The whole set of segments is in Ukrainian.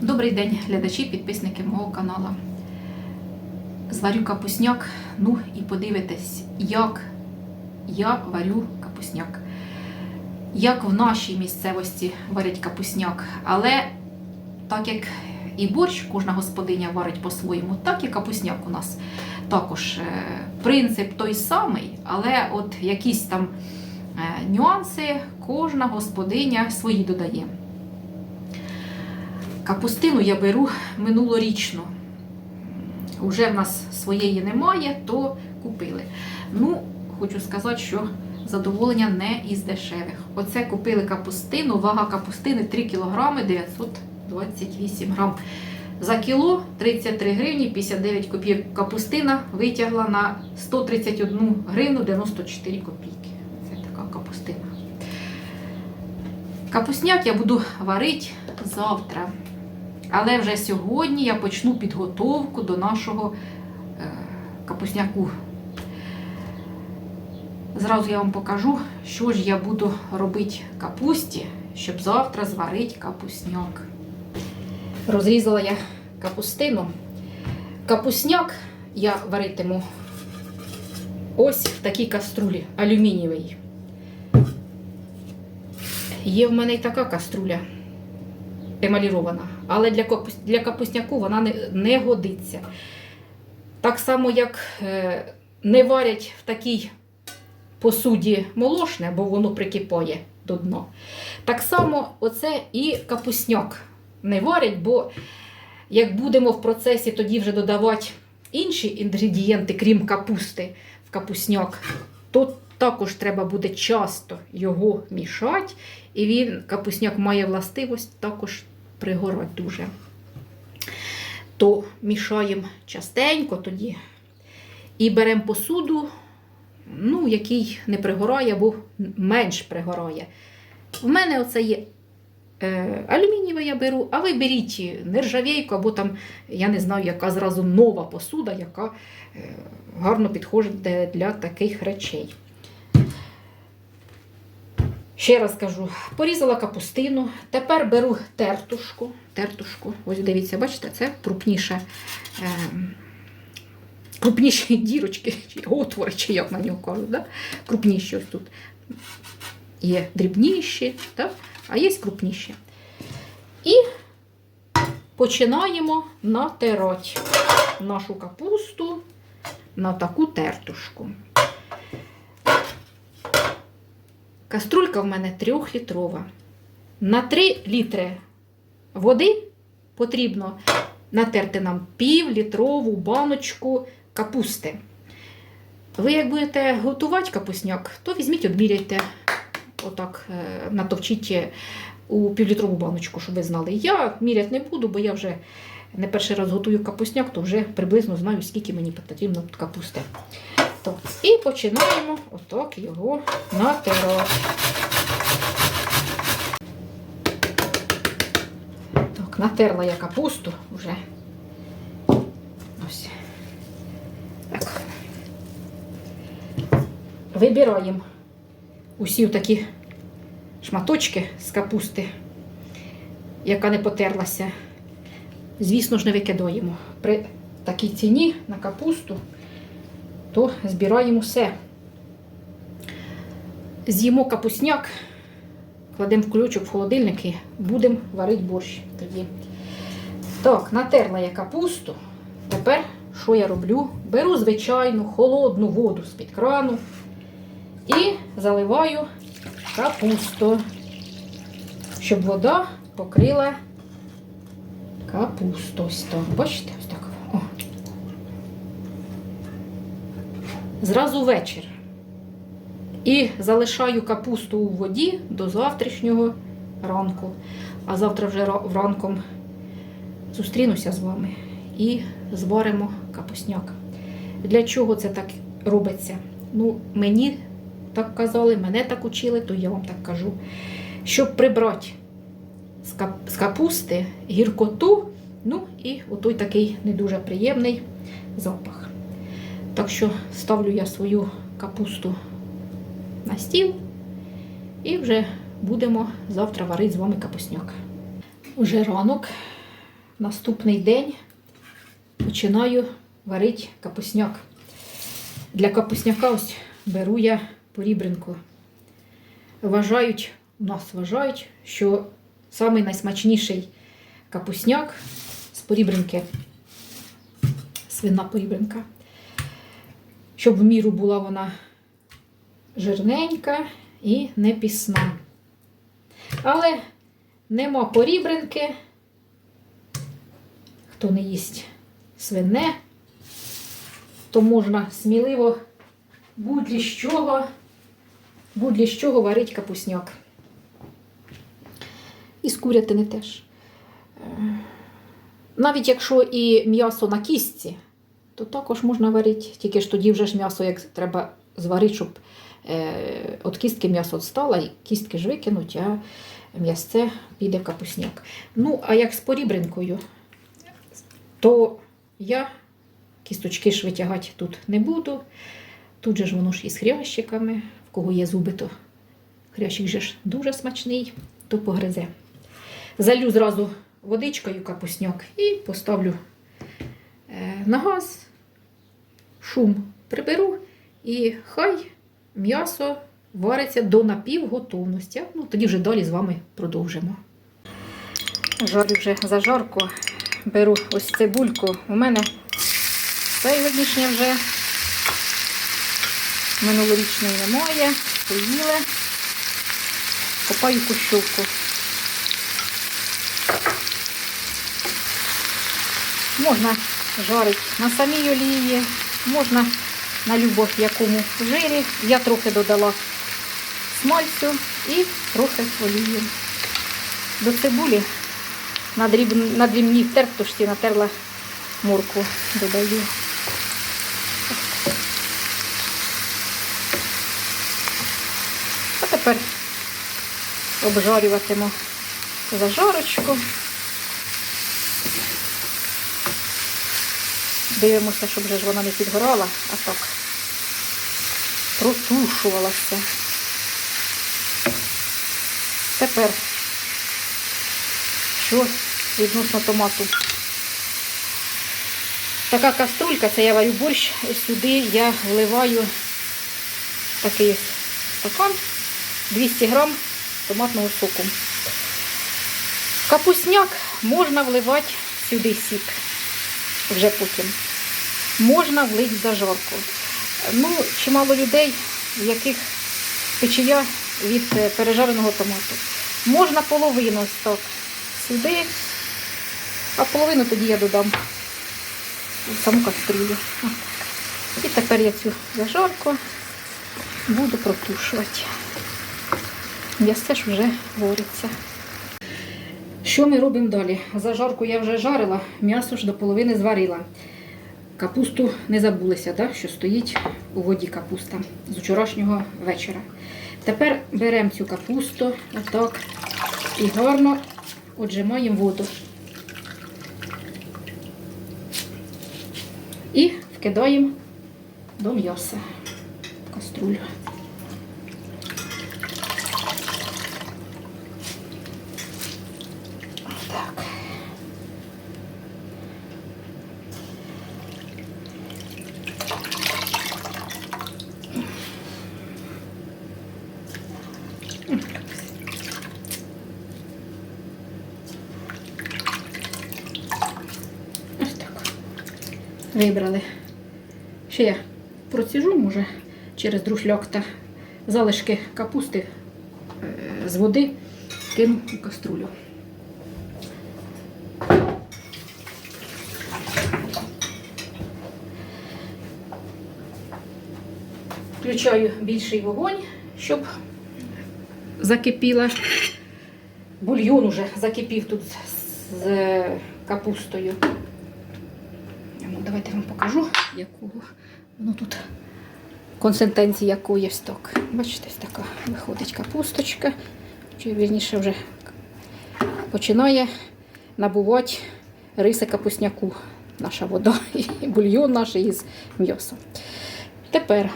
Добрий день, глядачі, підписники мого каналу. Зварю капусняк, ну і подивитесь, як я варю капусняк. Як в нашій місцевості варять капусняк. Але так як і борщ кожна господиня варить по-своєму, так і капусняк у нас також е, принцип той самий, але от якісь там е, нюанси кожна господиня свої додає. Капустину я беру минулорічну. Уже в нас своєї немає, то купили. Ну, хочу сказати, що задоволення не із дешевих. Оце купили капустину, вага капустини 3 кг 928 грам. За кіло 33 гривні 59 копійок. Капустина витягла на 131 гривну 94 копійки. Це така капустина. Капусняк я буду варити завтра. Але вже сьогодні я почну підготовку до нашого е, капусняку. Зразу я вам покажу, що ж я буду робити капусті, щоб завтра зварити капусняк. Розрізала я капустину. Капусняк я варитиму ось в такій каструлі алюмінієвій. Є в мене й така каструля емалірована, але для, для капусняку вона не, не годиться. Так само, як е, не варять в такій посуді молошне, бо воно прикипає до дна. Так само оце і капусняк не варять, бо як будемо в процесі тоді вже додавати інші інгредієнти, крім капусти, в капусняк, то також треба буде часто його мішати, і він, капусняк має властивість також пригорати дуже. То мішаємо частенько тоді і беремо посуду, ну, який не пригорає або менш пригорає. В мене оце є е, алюмінієве я беру, а ви беріть нержавійку, або там, я не знаю, яка зразу нова посуда, яка е, гарно підходить для таких речей. Ще раз кажу, порізала капустину. Тепер беру тертушку. Тертушку. Ось дивіться, бачите, це крупніше. Е, крупніші дірочки, чи отвори, чи як на нього кажуть. Да? Крупніші ось тут. Є дрібніші, да? а є крупніші. І починаємо натирати нашу капусту на таку тертушку. Каструлька в мене трьохлітрова. На 3 літри води потрібно натерти нам півлітрову баночку капусти. Ви, як будете готувати капусняк, то візьміть, обміряйте, отак, е, натовчіть у півлітрову баночку, щоб ви знали. Я міряти не буду, бо я вже не перший раз готую капусняк, то вже приблизно знаю, скільки мені потрібно капусти. Так, і починаємо отак його натирати. Так, натерла я капусту вже. Ось. Так. Вибираємо усі такі шматочки з капусти, яка не потерлася. Звісно ж, не викидаємо. При такій ціні на капусту то збираємо все. З'їмо капусняк, кладемо в ключок в холодильник і будемо варити борщ тоді. Так, натерла я капусту. Тепер що я роблю? Беру звичайну холодну воду з-під крану і заливаю капусту, щоб вода покрила капусту. Ось так. Бачите? Ось так. Зразу вечір. І залишаю капусту у воді до завтрашнього ранку. А завтра вже ра- вранком зустрінуся з вами і зваримо капусняк. Для чого це так робиться? Ну, мені так казали, мене так учили, то я вам так кажу. Щоб прибрати з капусти гіркоту, ну і отой такий не дуже приємний запах. Так що ставлю я свою капусту на стіл і вже будемо завтра варити з вами капусняк. Уже ранок. наступний день починаю варити капусняк. Для капусняка ось беру я порібринку. Вважають, у нас вважають, що самий найсмачніший капусняк з порібринки, свина порібринка. Щоб в міру була вона жирненька і не пісна. Але нема порібринки. Хто не їсть свине, то можна сміливо будь-з чого, будь-з чого варить капусняк. І з курятини теж. Е, Навіть якщо і м'ясо на кістці, то також можна варити. Тільки ж тоді вже ж м'ясо як треба зварити, щоб е, от кістки м'ясо відстало, і кістки ж викинуть, а м'ясце піде капусняк. Ну, а як з порібринкою, то я кісточки ж витягати тут не буду. Тут же ж воно ж із хрящиками, в кого є зуби, то хрящик же ж дуже смачний, то погризе. Залю зразу водичкою капусняк і поставлю е, на газ, шум приберу і хай м'ясо вариться до напівготовності. Ну, тоді вже далі з вами продовжимо. Жарю вже зажарку. Беру ось цибульку. У мене сьогоднішня вже минулорічної немає. Поїли. Копаю кущовку. Можна жарити на самій олії, можна на любов якому жирі. Я трохи додала смальцю і трохи олії. До цибулі на, дріб... на дрібній тертушці натерла моркву додаю. А тепер обжарюватиму зажарочку. Дивимося, щоб вже ж вона не підгорала, а так протушувалася. Тепер, що відносно томату. Така каструлька, це я варю борщ, сюди я вливаю такий стакан 200 грам томатного соку. Капусняк можна вливати сюди сік вже потім. Можна влити в зажарку. Ну, чимало людей, в яких печія від е, пережареного томату. Можна половину ось так сюди, а половину тоді я додам в саму кастрюлю. І тепер я цю зажарку буду протушувати. М'ясце ж вже вариться. Що ми робимо далі? Зажарку я вже жарила, м'ясо ж до половини зварила. Капусту не забулися, так, що стоїть у воді капуста з вчорашнього вечора. Тепер беремо цю капусту, отак, і гарно отжимаємо воду. І вкидаємо до м'яса каструлю. Вибрали. Ще я проціжу, може, через друшляк та залишки капусти е, з води кину у каструлю. Включаю більший вогонь, щоб закипіла. Бульйон уже закипів тут з капустою. Ну, давайте я вам якого воно тут ось так. Бачите, така виходить капусточка. Чи вірніше вже починає набувати риси капусняку наша вода і бульйон наш із м'ясом. Тепер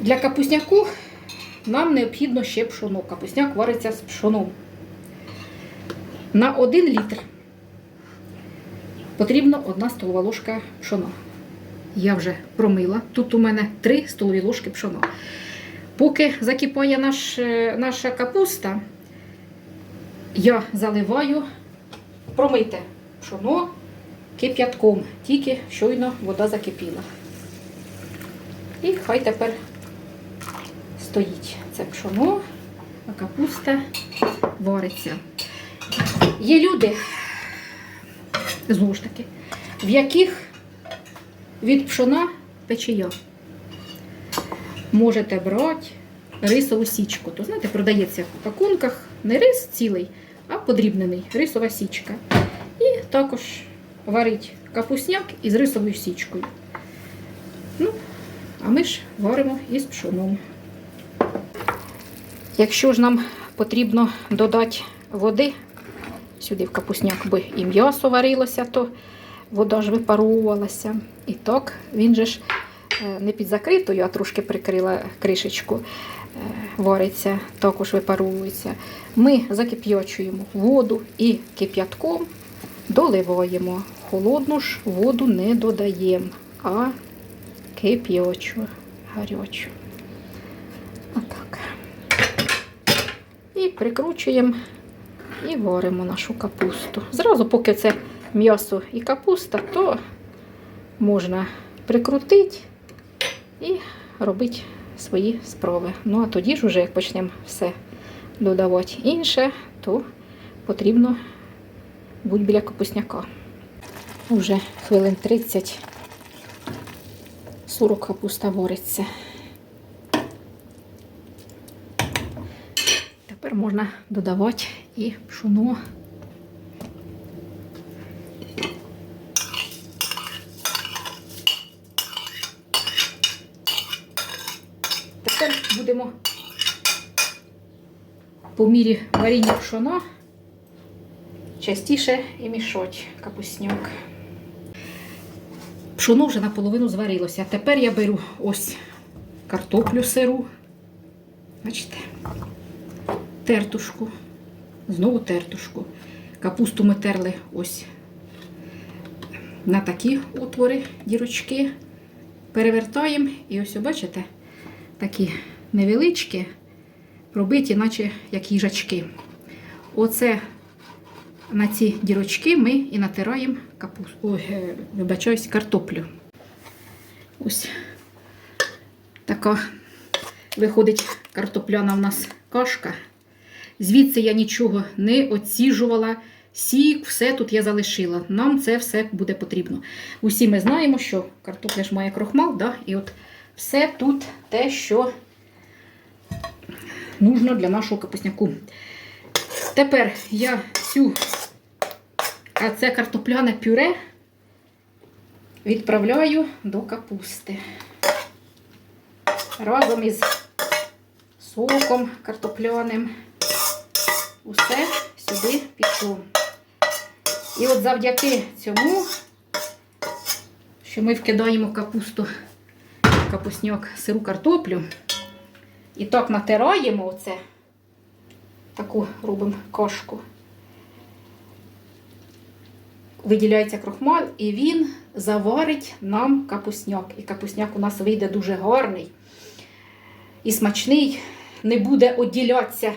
для капусняку нам необхідно ще пшоно. Капусняк вариться з пшоном. На 1 літр потрібно 1 столова ложка пшона. Я вже промила. Тут у мене 3 столові ложки пшона. Поки закипає наш, е, наша капуста, я заливаю промийте пшоно кип'ятком, тільки щойно вода закипіла. І хай тепер стоїть це пшоно, а капуста вариться. Є люди, знову ж таки, в яких від пшона печія. Можете брати рисову січку. То, знаєте, продається в пакунках не рис цілий, а подрібнений рисова січка. І також варить капусняк із рисовою січкою. Ну, а ми ж варимо із пшоном. Якщо ж нам потрібно додати води, сюди в капусняк би і м'ясо варилося, то вода ж випаровувалася. І так він же ж е, не під закритою, а трошки прикрила кришечку, е, вариться, також випаровується. Ми закип'ячуємо воду і кип'ятком доливаємо. Холодну ж воду не додаємо, а кип'ячу, гарячу. Отак. І прикручуємо і варимо нашу капусту. Зразу, поки це м'ясо і капуста, то можна прикрутити і робити свої справи. Ну, а тоді ж, уже, як почнемо все додавати інше, то потрібно бути біля капусняка. Уже хвилин 30 40 капуста вариться. Тепер можна додавати і пшоно. Тепер будемо по мірі варіння пшона частіше і мішати капусняк. Пшоно вже наполовину зварилося. Тепер я беру ось картоплю сиру. Бачите? Тертушку. Знову тертушку. Капусту ми терли ось на такі отвори, дірочки. Перевертаємо і ось, бачите, такі невеличкі, пробиті, наче як їжачки. Оце на ці дірочки ми і натираємо капусту, ой, е, вибачаюсь, картоплю. Ось така виходить картопляна в нас кашка. Звідси я нічого не оціжувала. Сік, все тут я залишила. Нам це все буде потрібно. Усі ми знаємо, що картопля ж має крохмал, да? і от все тут те, що нужно для нашого капусняку. Тепер я цю, а це картопляне пюре відправляю до капусти. Разом із соком картопляним. Усе сюди пішло. І от завдяки цьому, що ми вкидаємо капусту, капусняк, сиру картоплю, і так натираємо оце, таку робимо кашку. Виділяється крохмаль, і він заварить нам капусняк. І капусняк у нас вийде дуже гарний і смачний, не буде оділятися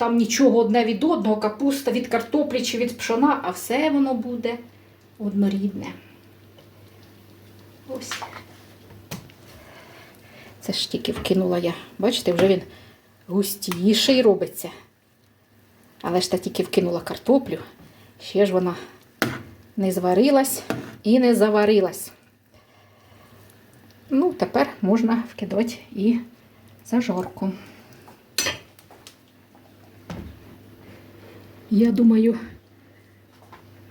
там нічого одне від одного, капуста від картоплі чи від пшона, а все воно буде однорідне. Ось. Це ж тільки вкинула я. Бачите, вже він густіший робиться. Але ж та тільки вкинула картоплю, ще ж вона не зварилась і не заварилась. Ну, тепер можна вкидати і зажарку. Я думаю,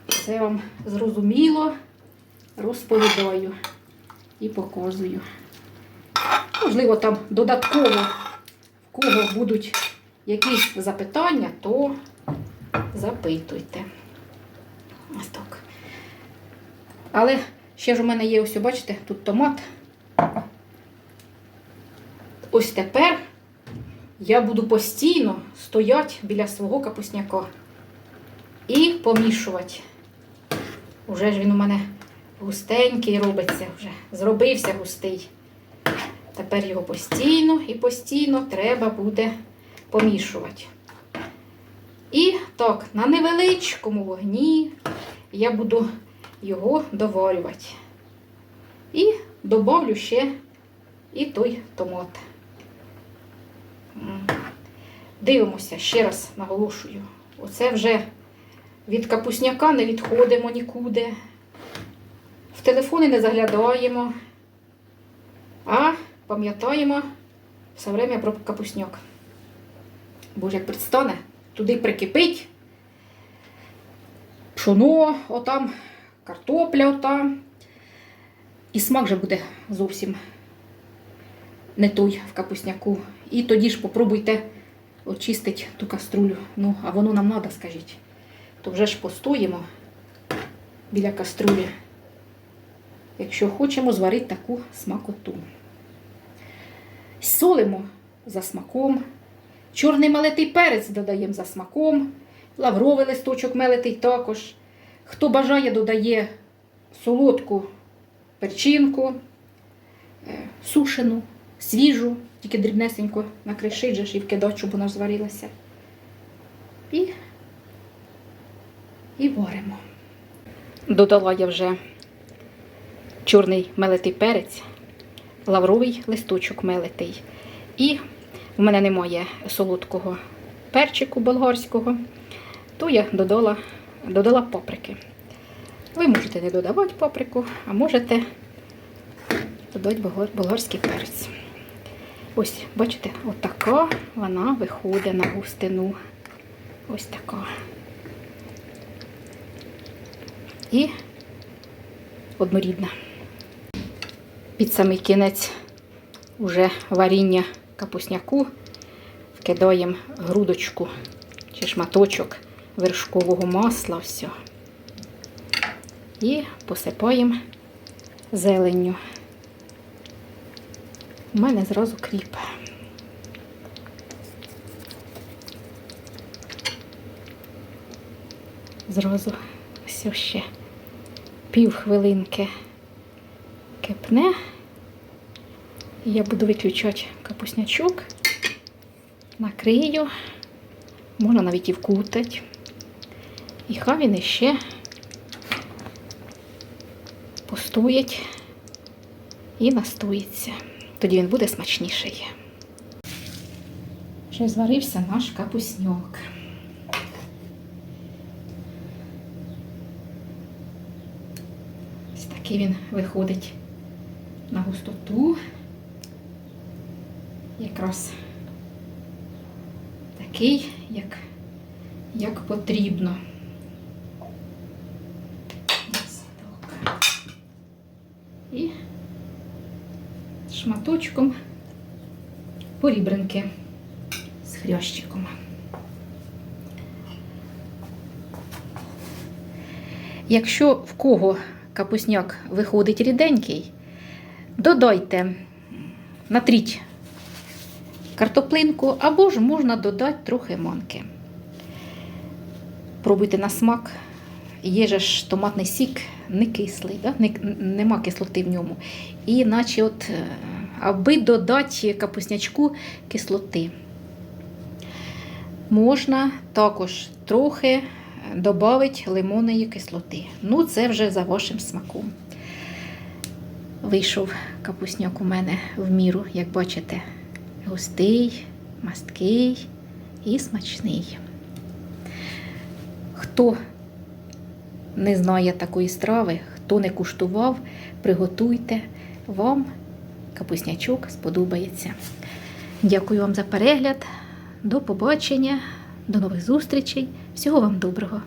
це вам зрозуміло, розповідаю і показую. Можливо, там додатково, в кого будуть якісь запитання, то запитуйте. Ось так. Але ще ж у мене є ось, бачите, тут томат. Ось тепер я буду постійно стояти біля свого капусняка помішувати. Уже ж він у мене густенький робиться, вже зробився густий. Тепер його постійно і постійно треба буде помішувати. І так, на невеличкому вогні я буду його доварювати. І добавлю ще і той томат. Дивимося, ще раз наголошую. Оце вже від капусняка не відходимо нікуди. В телефони не заглядаємо, а пам'ятаємо все время про капусняк. Бо ж як предстане, туди прикипить пшоно, отам, картопля отам. І смак же буде зовсім не той в капусняку. І тоді ж попробуйте очистити ту каструлю. Ну, а воно нам треба, скажіть. То вже ж постоїмо біля каструлі, якщо хочемо зварити таку смакоту. Солимо за смаком. Чорний мелитий перець додаємо за смаком. Лавровий листочок мелитий також. Хто бажає, додає солодку перчинку, е, сушену, свіжу, тільки дрібнесенько накришить же і вкидати, щоб вона зварилася. І, і варимо. Додала я вже чорний мелитий перець, лавровий листочок мелитий. І в мене немає солодкого перчику болгарського, то я додала, додала паприки. Ви можете не додавати паприку, а можете додати болгарський перець. Ось, бачите, отака вона виходить на густину. Ось така. І однорідна. Під самий кінець уже варіння капусняку вкидаємо грудочку чи шматочок вершкового масла. Все. І посипаємо зеленню. У мене зразу кріп. Зразу все ще пів хвилинки кипне. І Я буду виключати капуснячок, накрию, можна навіть і вкутати. І хай він іще постоїть і настоїться. Тоді він буде смачніший. Вже зварився наш капусньок. Ось такий він виходить на густоту. Якраз такий, як, як потрібно. Ось. І шматочком порібринки з хрящиком. Якщо в кого капусняк виходить ріденький, додайте, натріть картоплинку або ж можна додати трохи манки. Пробуйте на смак. Є ж томатний сік не кислий, да? не, нема кислоти в ньому. І наче от, е, аби додати капуснячку кислоти. Можна також трохи додати лимонної кислоти. Ну, це вже за вашим смаком. Вийшов капусняк у мене в міру, як бачите, густий, масткий і смачний. Хто не знає такої страви, хто не куштував, приготуйте, вам капуснячок сподобається. Дякую вам за перегляд. До побачення, до нових зустрічей. Всього вам доброго!